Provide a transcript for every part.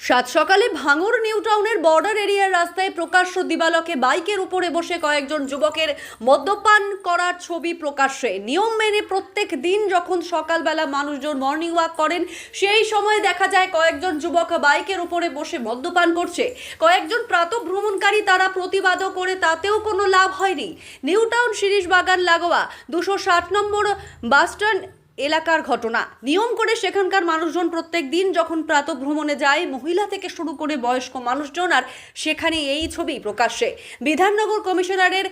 সাত সকালে ভাঙর নিউ টাউনের বর্ডার এরিয়ার রাস্তায় প্রকাশ্য দিবালকে বাইকের উপরে বসে কয়েকজন যুবকের মদ্যপান করার ছবি প্রকাশ্যে। নিয়ম মেনে প্রত্যেক দিন যখন সকালবেলা মানুষজন মর্নিং ওয়াক করেন, সেই সময় দেখা যায় কয়েকজন যুবক বাইকের উপরে বসে মদ্যপান করছে। কয়েকজন প্রাতঃভ্রমণকারী তারা প্রতিবাদও করে, তাতেও কোনো লাভ হয়নি। নিউ টাউন শিরিশ বাগান লাগোয়া দুশো ষাট নম্বর বাসস্ট্যান্ড এলাকার ঘটনা। নিয়ম করে সেখানকার মানুষজন প্রত্যেক দিন যখন প্রাতঃভ্রমণে যায়, মহিলা থেকে শুরু করে বয়স্ক মানুষজন আর সেখানে এই ছবি প্রকাশ্যে। বিধাননগর কমিশনারের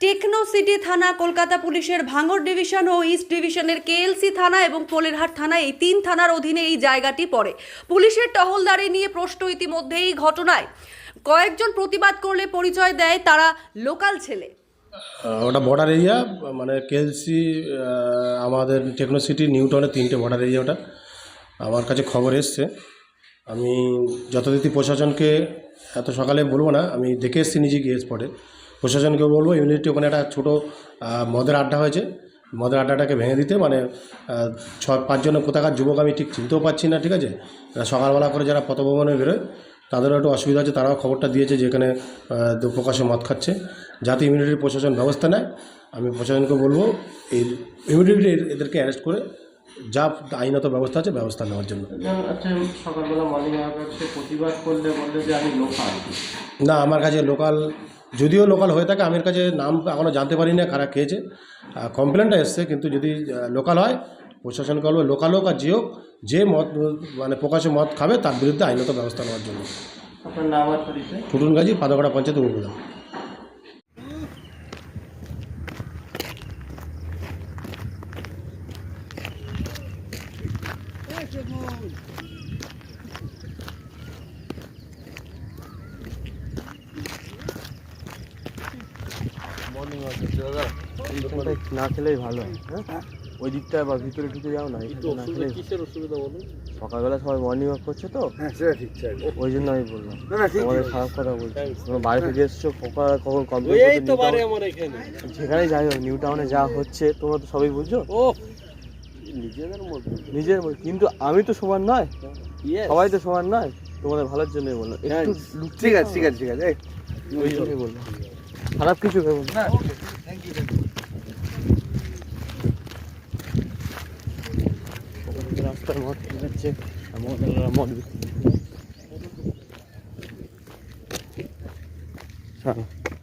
টেকনো সিটি থানা, কলকাতা পুলিশের ভাঙড় ডিভিশন ও ইস্ট ডিভিশনের কেএলসি থানা এবং পোলেরহাট থানা এই তিন থানার অধীনে এই জায়গাটি পড়ে। পুলিশের টহলদারি নিয়ে প্রশ্ন ইতিমধ্যেই ঘটনায়। কয়েকজন প্রতিবাদ করলে পরিচয় দেয় তারা লোকাল ছেলে। ওটা বর্ডার এরিয়া মানে কেএলসি আমাদের টেকনো সিটি নিউটনের তিনটে বর্ডার এরিয়া ওটা। আমার কাছে খবর এসছে। আমি যথারীতি প্রশাসনকে এত সকালে বলব না, আমি দেখে এসেছি নিজে গিয়ে স্পটে প্রশাসনকে বলব ইমিডিয়েটলি ওখানে একটা ছোটো মদের আড্ডা হয়েছে। মদের আড্ডাটাকে ভেঙে দিতে মানে ছ পাঁচজনের কোথাকার যুবক আমি ঠিক চিনতেও পারছি না, ঠিক আছে? সকালবেলা করে যারা পথভ্রমণে বেরোয় তাদেরও একটু অসুবিধা আছে তারাও খবরটা দিয়েছে যে এখানে আহ, প্রকাশে মদ খাচ্ছে। যাতে ইমিডিয়েটলি প্রশাসন ব্যবস্থা নেয়। আমি প্রশাসনকে বলব এই ইমিডিয়েটলি এদেরকে অ্যারেস্ট করে যা আইনত ব্যবস্থা আছে ব্যবস্থা নেওয়ার জন্য। আচ্ছা সকালবেলা মর্নিং প্রতিবাদ করলে বললে যে আমি লোকাল না আমার কাছে লোকাল যদিও লোকাল হয়ে থাকে আমার কাছে নাম এখনও জানতে পারি না কারা খেয়েছে। কমপ্লেনটা এসছে কিন্তু যদি লোকাল হয় প্রশাসনকে বলব লোকাল হোক আর যে হোক যে মদ মানে প্রকাশ্যে মদ খাবে তার বিরুদ্ধে আইনত ব্যবস্থা নেওয়ার জন্য। আপনার নাম আর পরিচয়? ফুটুন গাজী পাদগড়া পঞ্চায়েত উপপ্রধান না খেলেই ভালো হয় হ্যাঁ? ওই দিকটা বা ভিতরে ঢুকে যাও না কিসের অসুবিধা বলুন সকালবেলা সবাই মর্নিং ওয়াক করছে তো? হ্যাঁ সেটা ঠিক আছে ওই জন্য আমি বললাম। না না ঠিক তোমাদের খারাপ কথা বলছি। তোমরা বাড়ি থেকে এসছো কখন কখন এই তো আমার এখানে। যেখানে যাই হোক নিউ টাউনে যা হচ্ছে তোমরা তো সবাই বুঝছ? ও নিজেদের মধ্যে। নিজের মধ্যে। কিন্তু আমি তো সমান নয়. সবাই তো সমান নয়। তোমাদের ভালোর জন্যই বললাম। একটু ঠিক আছে ঠিক আছে ঠিক আছে। এই, ওই জন্যই বললাম। খারাপ কিছু ভেবো না। ওখান থেকে Ramon, ramon, ramon. Mau nak lama